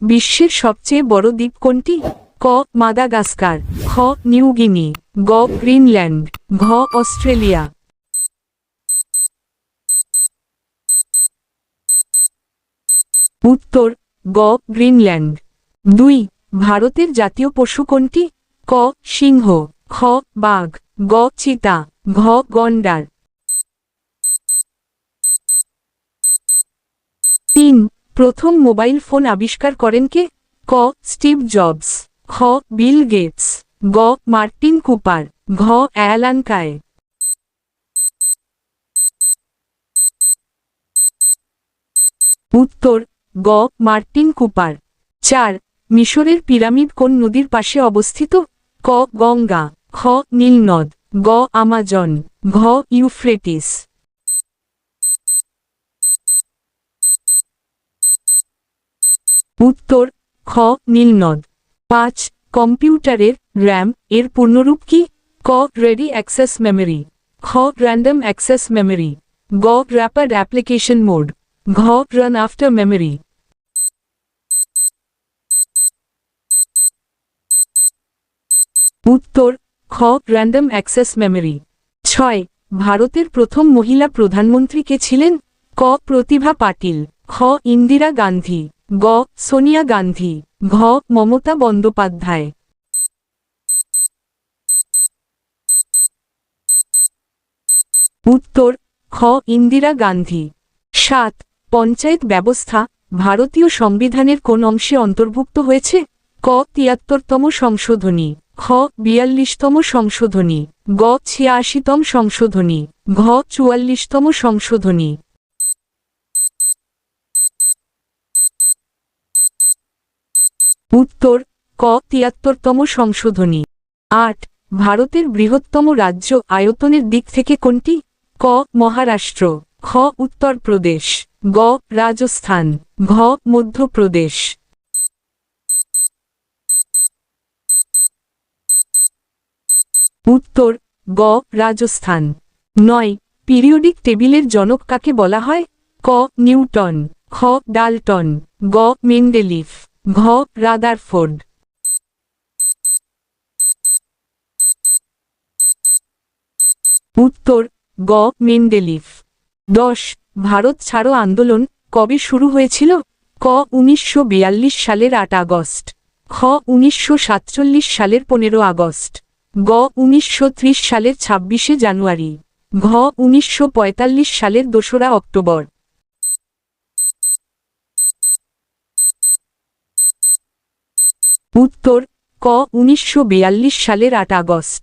বিশ্বের সবচেয়ে বড় দ্বীপ কোনটি? ক, মাদাগাস্কার খ নিউ গিনি, গ, গ্রিনল্যান্ড, ঘ, অস্ট্রেলিয়া। উত্তর, গ, গ্রিনল্যান্ড। দুই, ভারতের জাতীয় পশু কোনটি? ক, সিংহ খ বাঘ, গ, চিতা, ঘ, গন্ডার। তিন প্রথম মোবাইল ফোন আবিষ্কার করেন কে? ক. Steve Jobs. খ বিল গেটস। গ. Martin Cooper. ঘ. Alan Kay. উত্তর, গ. Martin Cooper. চার, মিশরের পিরামিড কোন নদীর পাশে অবস্থিত? ক. গঙ্গা। খ. নীলনদ। গ. আমাজন। ঘ. ইউফ্রেটিস। উত্তর, খ, নীলনদ। পাঁচ, কম্পিউটারের র্যাম, এর পূর্ণরূপ কি? ক রেডি অ্যাক্সেস মেমরি খ র্যান্ডম অ্যাক্সেস মেমরি গ র্যাপার অ্যাপ্লিকেশন মোড ঘ রান আফটার মেমরি উত্তর, খ র্যান্ডম অ্যাক্সেস মেমরি ছয়, ভারতের প্রথম মহিলা প্রধানমন্ত্রী কে ছিলেন? ক, প্রতিভা পাটিল। খ, ইন্দিরা গান্ধী। গ. সোনিয়া গান্ধী। ঘ. মমতা বন্দ্যোপাধ্যায়। উত্তর, খ. ইন্দিরা গান্ধী। সাত. পঞ্চায়েত ব্যবস্থা, ভারতীয় সংবিধানের কোন অংশে অন্তর্ভুক্ত হয়েছে? ক. তিয়াত্তরতম সংশোধনী। খ. বিয়াল্লিশতম সংশোধনী। গ. ছিয়াশিতম সংশোধনী। ঘ. চুয়াল্লিশতম সংশোধনী। উত্তর, ক তিয়াত্তরতম সংশোধনী। আট, ভারতের বৃহত্তম রাজ্য আয়তনের দিক থেকে কোনটি? ক, মহারাষ্ট্র। খ উত্তরপ্রদেশ। গ, রাজস্থান। ঘ, মধ্যপ্রদেশ। উত্তর, গ, রাজস্থান। নয়, পিরিয়ডিক টেবিলের জনক কাকে বলা হয়? ক, নিউটন। খ, ডালটন। গ, মেন্ডেলিফ। ঘ রাদারফোর্ড উত্তর গ মেন্ডেলিফ। দশ, ভারত ছাড়ো আন্দোলন কবে শুরু হয়েছিল? ক, উনিশশো বিয়াল্লিশ সালের আট আগস্ট। খ, উনিশশো সাতচল্লিশ সালের পনেরো আগস্ট। গ, উনিশশো ত্রিশ সালের ছাব্বিশে জানুয়ারি। ঘ, উনিশশো পঁয়তাল্লিশ সালের দোসরা অক্টোবর। উত্তর ক উনিশশো বিয়াল্লিশ সালের আট আগস্ট।